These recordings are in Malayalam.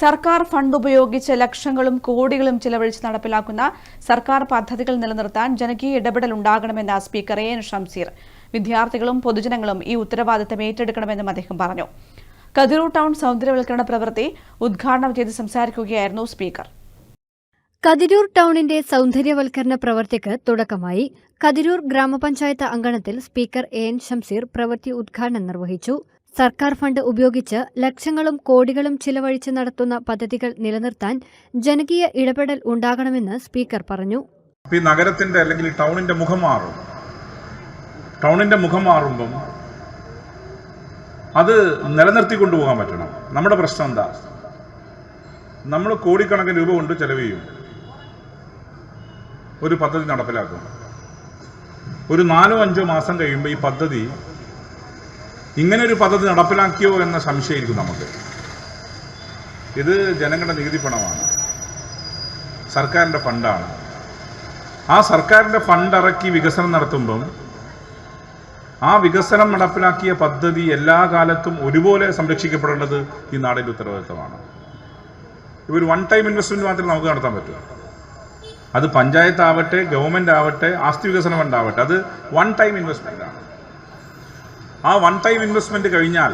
സർക്കാർ ഫണ്ട് ഉപയോഗിച്ച് ലക്ഷങ്ങളും കോടികളും ചിലവഴിച്ച് നടപ്പിലാക്കുന്ന സർക്കാർ പദ്ധതികൾ നിലനിർത്താൻ ജനകീയ ഇടപെടൽ ഉണ്ടാകണമെന്ന സ്പീക്കർ എ എൻ ഷംസീർ. വിദ്യാർത്ഥികളും പൊതുജനങ്ങളും ഈ ഉത്തരവാദിത്തം ഏറ്റെടുക്കണമെന്നും അദ്ദേഹം പറഞ്ഞു. കതിരൂർ ടൗൺ സൗന്ദര്യവൽക്കരണ പ്രവൃത്തി ഉദ്ഘാടനം ചെയ്ത് സംസാരിക്കുകയായിരുന്നു സ്പീക്കർ. കതിരൂർ ടൗണിന്റെ സൗന്ദര്യവൽക്കരണ പ്രവൃത്തിക്ക് തുടക്കമായി കതിരൂർ ഗ്രാമപഞ്ചായത്ത് അങ്കണത്തിൽ സ്പീക്കർ എ എൻ ഷംസീർ പ്രവൃത്തി ഉദ്ഘാടനം നിർവഹിച്ചു. സർക്കാർ ഫണ്ട് ഉപയോഗിച്ച് ലക്ഷങ്ങളും കോടികളും ചിലവഴിച്ച് നടത്തുന്ന പദ്ധതികൾ നിലനിർത്താൻ ജനകീയ ഇടപെടൽ ഉണ്ടാകണമെന്ന് സ്പീക്കർ പറഞ്ഞു. ഈ നഗരത്തിന്റെ അല്ലെങ്കിൽ ടൗണിന്റെ മുഖം മാറും. ടൗണിന്റെ മുഖം മാറുമ്പം അത് നിലനിർത്തി കൊണ്ടുപോകാൻ പറ്റണം. നമ്മുടെ പ്രശ്നം എന്താ? നമ്മൾ കോടിക്കണക്കിന് രൂപ കൊണ്ട് ചെലവ് ചെയ്യും. ഒരു പദ്ധതി നടപ്പിലാക്കും. ഒരു നാലോ അഞ്ചോ മാസം കഴിയുമ്പോൾ ഈ പദ്ധതി ഇങ്ങനെ ഒരു പദ്ധതി നടപ്പിലാക്കിയോ എന്ന സംശയമായിരിക്കും നമുക്ക്. ഇത് ജനങ്ങളുടെ നികുതി പണമാണ്. സർക്കാരിന്റെ ഫണ്ടാണ്. ആ സർക്കാരിന്റെ ഫണ്ട് ഇറക്കി വികസനം നടത്തുമ്പം ആ വികസനം നടപ്പിലാക്കിയ പദ്ധതി എല്ലാ കാലത്തും ഒരുപോലെ സംരക്ഷിക്കപ്പെടേണ്ടത് ഈ നാടിന്റെ ഉത്തരവാദിത്തമാണ്. ഇവർ വൺ ടൈം ഇൻവെസ്റ്റ്മെന്റ് മാത്രമേ നമുക്ക് നടത്താൻ പറ്റൂ. അത് പഞ്ചായത്ത് ആവട്ടെ ഗവൺമെന്റ് ആവട്ടെ ആസ്തി വികസനം ഉണ്ടാവട്ടെ അത് വൺ ടൈം ഇൻവെസ്റ്റ്മെന്റ് ആണ്. ആ വൺ ടൈം ഇൻവെസ്റ്റ്മെന്റ് കഴിഞ്ഞാൽ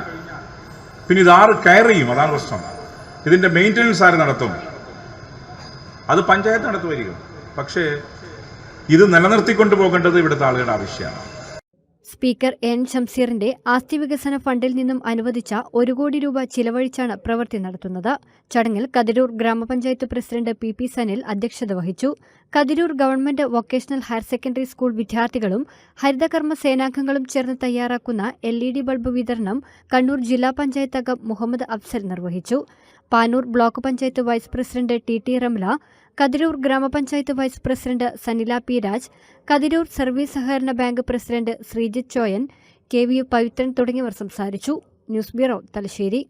പിന്നെ ഇത് ആറ് കയർ ചെയ്യും അതാണ് പ്രശ്നം. ഇതിന്റെ മെയിന്റനൻസ് ആര് നടത്തും? അത് പഞ്ചായത്ത് നടത്തുമായിരിക്കും. പക്ഷേ ഇത് നിലനിർത്തിക്കൊണ്ടു പോകേണ്ടത് ഇവിടുത്തെ ആളുകളുടെ ആവശ്യമാണ്. സ്പീക്കർ എൻ ഷംസീറിന്റെ ആസ്തി വികസന ഫണ്ടിൽ നിന്നും അനുവദിച്ച ഒരു കോടി രൂപ ചിലവഴിച്ചാണ് പ്രവൃത്തി നടത്തുന്നത്. ചടങ്ങിൽ കതിരൂർ ഗ്രാമപഞ്ചായത്ത് പ്രസിഡന്റ് പി പി സനിൽ അധ്യക്ഷത വഹിച്ചു. Kathirur government vocational higher secondary school വിദ്യാർത്ഥികളും ഹരിതകർമ്മ സേനാംഗങ്ങളും ചേർന്ന് തയ്യാറാക്കുന്ന എൽ ഇ ഡി ബൾബ് വിതരണം കണ്ണൂർ ജില്ലാ പഞ്ചായത്ത് അംഗം മുഹമ്മദ് അഫ്സൽ നിർവഹിച്ചു. Panoor block panchayat vice president T T Ramla Kathirur grama panchayat vice president Sanila P Raj Kathirur service സഹകരണ bank president Sreejith Choyan K V Pavithran തുടങ്ങിയവർ സംസാരിച്ചു. News bureau Thalassery.